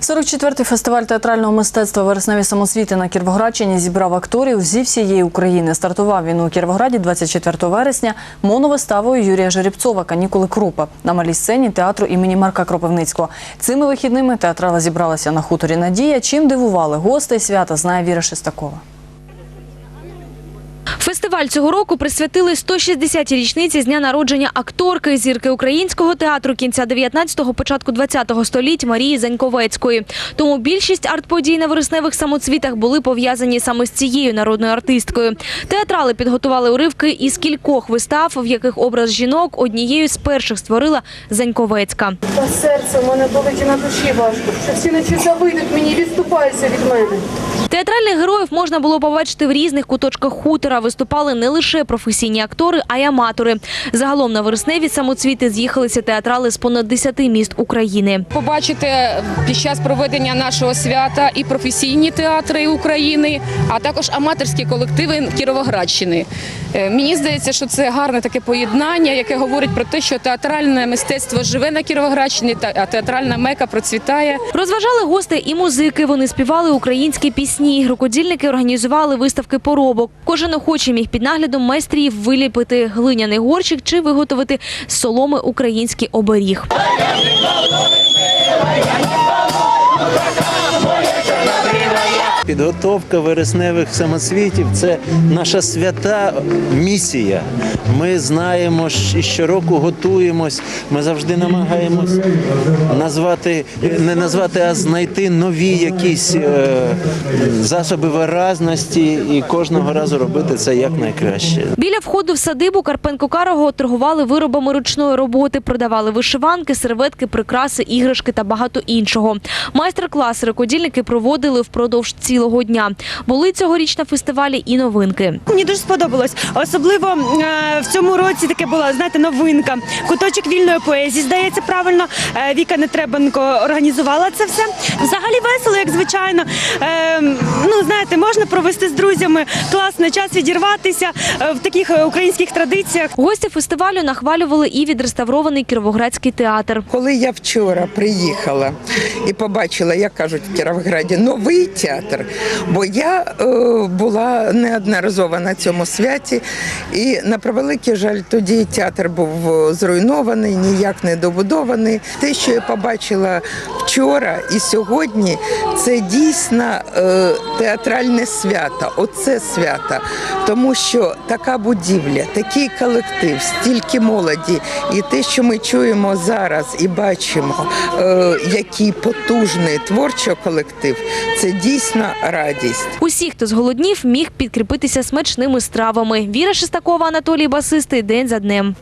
44-й фестиваль театрального мистецтва Вересневі самосвіти на Кіровоградщині зібрав акторів зі всієї України. Стартував він у Кіровограді 24 вересня моновиставою Юрія Жеребцова Канікули Крупа на малій сцені театру імені Марка Кропивницького. Цими вихідними театрали зібралися на хуторі Надія. Чим дивували гостей свята, знає Віра Шестакова. Фестиваль цього року присвятили 160-й річниці з дня народження акторки зірки українського театру кінця 19-го, початку 20-го століть Марії Заньковецької. Тому більшість арт-подій на вересневих самоцвітах були пов'язані саме з цією народною артисткою. Театрали підготували уривки із кількох вистав, в яких образ жінок однією з перших створила Заньковецька. Та серце в мене болить на душі важко, що всі нечиста вийдуть мені відступаються від мене. Театральних героїв можна було побачити в різних куточках хутора. Виступали не лише професійні актори, а й аматори. Загалом на вересневі самоцвіти з'їхалися театрали з понад 10 міст України. побачити під час проведення нашого свята і професійні театри України, а також аматорські колективи Кіровоградщини. Е, Мені здається, що це гарне таке поєднання, яке говорить про те, що театральне мистецтво живе на Кіровоградщині, а театральна мека процвітає. Розважали гостей і музики. Вони співали українські пісні. Рукодільники організували виставки поробок. Кожен охочий міг під наглядом майстрів виліпити глиняний горщик чи виготовити з соломи український оберіг. Підготовка вересневих самоцвітів це наша свята місія. Ми знаємо, що- щороку готуємось. Ми завжди намагаємось назвати, не назвати, а знайти нові якісь е, засоби виразності і кожного разу робити це якнайкраще. Біля входу в садибу Карпенко Карого торгували виробами ручної роботи, продавали вишиванки, серветки, прикраси, іграшки та багато іншого. Майстер-класи рукодільники проводили впродовж цілого дня. Були цьогоріч на фестивалі і новинки. Мені дуже сподобалось. Особливо е, в цьому році таке була, знаєте, новинка. Куточок вільної поезії. Здається, правильно е, Віка Нетребенко організувала це все. Взагалі весело, як звичайно. Е, ну, знаєте, можна провести з друзями класний час відірватися в таких українських традиціях. Гості фестивалю нахвалювали і відреставрований Кіровоградський театр. Коли я вчора приїхала і побачила, як кажуть в Кіровограді, новий театр, бо я е, була неодноразово на цьому святі, і на превеликий жаль, тоді театр був е, зруйнований, ніяк не добудований. Те, що я побачила вчора і сьогодні, це дійсно е, театральне свято. Оце свято. Тому що така будівля, такий колектив, стільки молоді, і те, що ми чуємо зараз і бачимо, який потужний творчий колектив, це дійсно радість. Усі, хто зголоднів, міг підкріпитися смачними стравами. Віра Шестакова, Анатолій Басистий. День за днем.